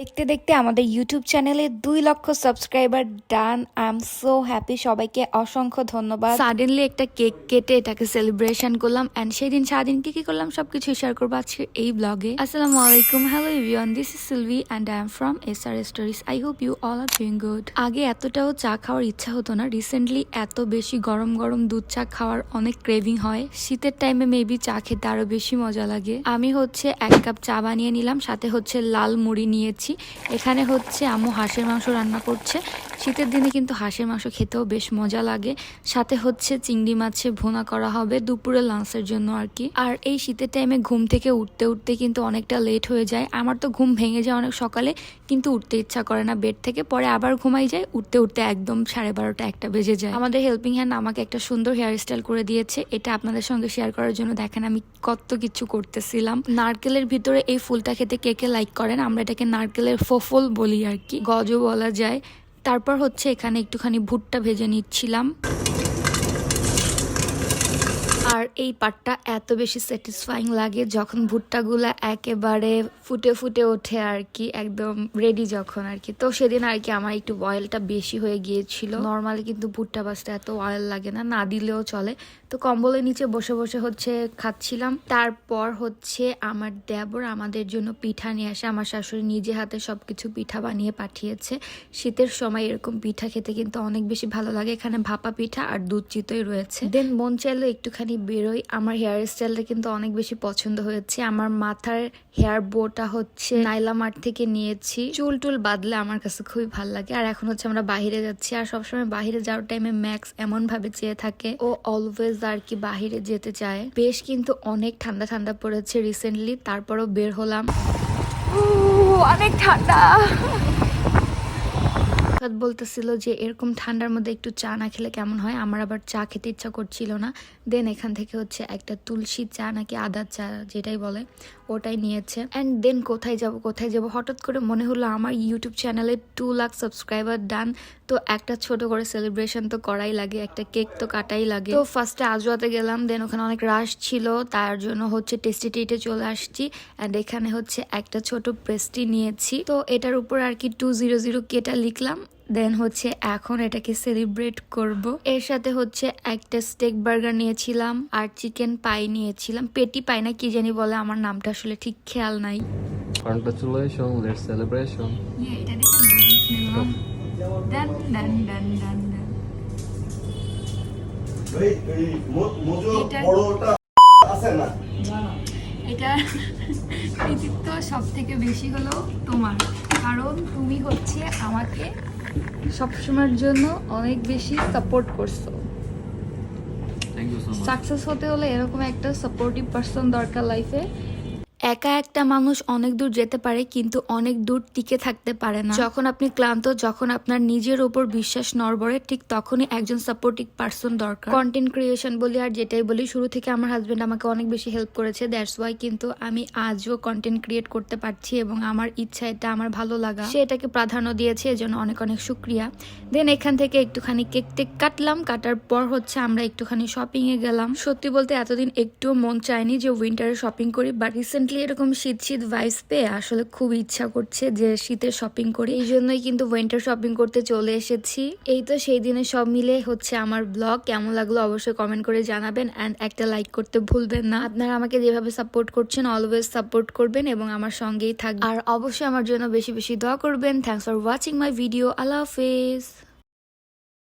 দেখতে দেখতে আমাদের ইউটিউব চ্যানেলে দুই lakh subscriber done I am so happy সবাইকে অসংখ্য ধন্যবাদ। সাডেনলি একটা কেক কেটে এটাকে সেলিব্রেশন করলাম অ্যান্ড সেই দিন সারাদিন কি কি করলাম সবকিছু শেয়ার করব আজকে এই ব্লগে আসসালামু আলাইকুম hello everyone this is Sylvie and I am from S R stories I hope you all are doing good আগে এতটাও চা খাওয়ার ইচ্ছা হতো না। রিসেন্টলি এত বেশি গরম গরম দুধ চা খাওয়ার অনেক ক্রেভিং হয়। শীতের টাইমে মেবি চা খেতে আরও বেশি মজা লাগে। আমি হচ্ছে এক কাপ চা বানিয়ে নিলাম, সাথে হচ্ছে লাল মুড়ি নিয়েছি। এখানে হচ্ছে আম্মু হাঁসের মাংস রান্না করছে। শীতের দিনে কিন্তু হাঁসের মাংস খেতেও বেশ মজা লাগে। সাথে হচ্ছে চিংড়ি মাছে ভোনা করা হবে দুপুরে লাঞ্চের জন্য আর কি। আর এই শীতের টাইমে ঘুম থেকে উঠতে উঠতে কিন্তু অনেকটা লেট হয়ে যায়। আমার তো ঘুম ভেঙে যায় অনেক সকালে, কিন্তু উঠতে ইচ্ছা করে না বেড থেকে। পরে আবার ঘুমাই যায়, উঠতে উঠতে একদম সাড়ে বারোটা একটা বেজে যায়। আমাদের হেল্পিং হ্যান্ড আমাকে একটা সুন্দর হেয়ার স্টাইল করে দিয়েছে। এটা আপনাদের সঙ্গে শেয়ার করার জন্য দেখেন আমি কত কিছু করতেছিলাম। নারকেলের ভিতরে এই ফুলটা খেতে কে কে লাইক করেন? আমরা এটাকে নারকেলের ফফল বলি আর কি। গজও বলা যায়। তারপর হচ্ছে এখানে একটুখানি ভুট্টা ভেজে নিচ্ছিলাম। আর এই পাটটা এত বেশি স্যাটিসফাইং লাগে যখন ভুট্টাগুলা একেবারে ফুটে ফুটে ওঠে আর কি, একদম রেডি যখন আর কি। তো সেদিন আর কি আমার একটু অয়েলটা বেশি হয়ে গিয়েছিল। নর্মালি কিন্তু ভুট্টা বাজতে এত অয়েল লাগে না না দিলেও চলে। তো কম্বলের নিচে বসে বসে হচ্ছে খাচ্ছিলাম। তারপর হচ্ছে আমার দেবর আমাদের জন্য পিঠা নিয়ে আসে। আমার শাশুড়ি নিজে হাতে সব কিছু পিঠা বানিয়ে পাঠিয়েছে। শীতের সময় এরকম পিঠা খেতে কিন্তু অনেক বেশি ভালো লাগে। এখানে ভাপা পিঠা আর দুধ চিতই রয়েছে। দেন মন চাইলো একটুখানি বেরোই। আমার হেয়ার স্টাইলটা কিন্তু অনেক বেশি পছন্দ হয়েছে। আমার মাথার হেয়ার বোটা হচ্ছে নাইলা মার্ট থেকে নিয়েছি। চুল টুল বাদলে আমার কাছে খুবই ভালো লাগে। আর এখন হচ্ছে আমরা বাহিরে যাচ্ছি। আর সবসময় বাহিরে যাওয়ার টাইমে ম্যাক্স এমন ভাবে চেয়ে থাকে। ও অলওয়েজ আর কি বাহিরে যেতে চায়। বেশ কিন্তু অনেক ঠান্ডা ঠান্ডা পড়েছে রিসেন্টলি তারপরও বের হলাম। অনেক ঠান্ডা। রাত বলতেছিল যে, এরকম ঠান্ডার মধ্যে একটু চা না খেলে কেমন হয়? আমার আবার চা খেতে ইচ্ছা করছিল না। দেন এখান থেকে হচ্ছে একটা তুলসী চা নাকি আদার চা যেটাই বলে, ওটাই নিয়েছে। অ্যান্ড দেন কোথায় যাব কোথায় যাব? হঠাৎ করে মনে হলো আমার ইউটিউব চ্যানেলে টু লাখ সাবস্ক্রাইবার ডান তো একটা ছোট করে সেলিব্রেশন তো করাই লাগে, একটা কেক তো কাটাই লাগে। তো ফার্স্টে আজওয়াতে গেলাম দেন ওখানে অনেক রাশ ছিল। তার জন্য হচ্ছে টেস্টি টেটে চলে আসছি। অ্যান্ড এখানে হচ্ছে একটা ছোট পেস্ট্রি নিয়েছি। তো এটার উপর আর কি টু জিরো জিরো কেটা লিখলাম। দেন হচ্ছে এখন এটাকে সেলিব্রেট করব। এর সাথে হচ্ছে একটা স্টেক বার্গার নিয়েছিলাম আর চিকেন পাই নিয়েছিলাম। পেটি পাই না কি জানি বলে আমার নামটা আসলে ঠিক খেয়াল নাই। Congratulations, let's celebration. এটা ডান ডান এটা- বড়টা আছে না? এটা কৃতিত্ব সব থেকে বেশি হলো তোমার। কারণ তুমি হচ্ছে আমাকে সবসময়ের জন্য অনেক বেশি সাপোর্ট করছ. সাকসেস হতে হলে এরকম একটা সাপোর্টিভ পার্সন দরকার লাইফে একা একটা মানুষ অনেক দূর যেতে পারে, কিন্তু অনেক দূর টিকে থাকতে পারে না। যখন আপনি ক্লান্ত, যখন আপনার নিজের উপর বিশ্বাস নড়বড়ে, ঠিক তখনই একজন সাপোর্টিভ পার্সন দরকার। কন্টেন্ট ক্রিয়েশন বলি আর যেটাই বলি, শুরু থেকে আমার হাজবেন্ড আমাকে অনেক বেশি হেল্প করেছে দ্যাটস ওয়াই কিন্তু আমি আজও কন্টেন্ট ক্রিয়েট করতে পারছি এবং আমার ইচ্ছা এটা আমার ভালো লাগা। সে এটাকে প্রাধান্য দিয়েছে, এজন্য অনেক অনেক শুক্রিয়া। দেন এখান থেকে একটুখানি কেক টেক কাটলাম, কাটার পর হচ্ছে আমরা একটুখানি শপিং এ গেলাম। সত্যি বলতে এতদিন একটুও মন চায়নি যে উইন্টারে শপিং করি বাট রিসেন্টলি এরকম শীত শীত ভাইস পেয়ে আসলে খুব ইচ্ছা করছে যে শীতের শপিং করি। এই জন্যই কিন্তু উইন্টার শপিং করতে চলে এসেছি। এই তো সেই দিনে সব মিলে হচ্ছে আমার ব্লগ কেমন লাগল অবশ্যই কমেন্ট করে জানাবেন অ্যান্ড একটা লাইক করতে ভুলবেন না। আপনারা আমাকে যেভাবে সাপোর্ট করছেন অলওয়েজ সাপোর্ট করবেন এবং আমার সঙ্গেই থাকবেন। আর অবশ্যই আমার জন্য বেশি বেশি দোয়া করবেন। Thanks for watching my video আল্লাহ হাফেজ।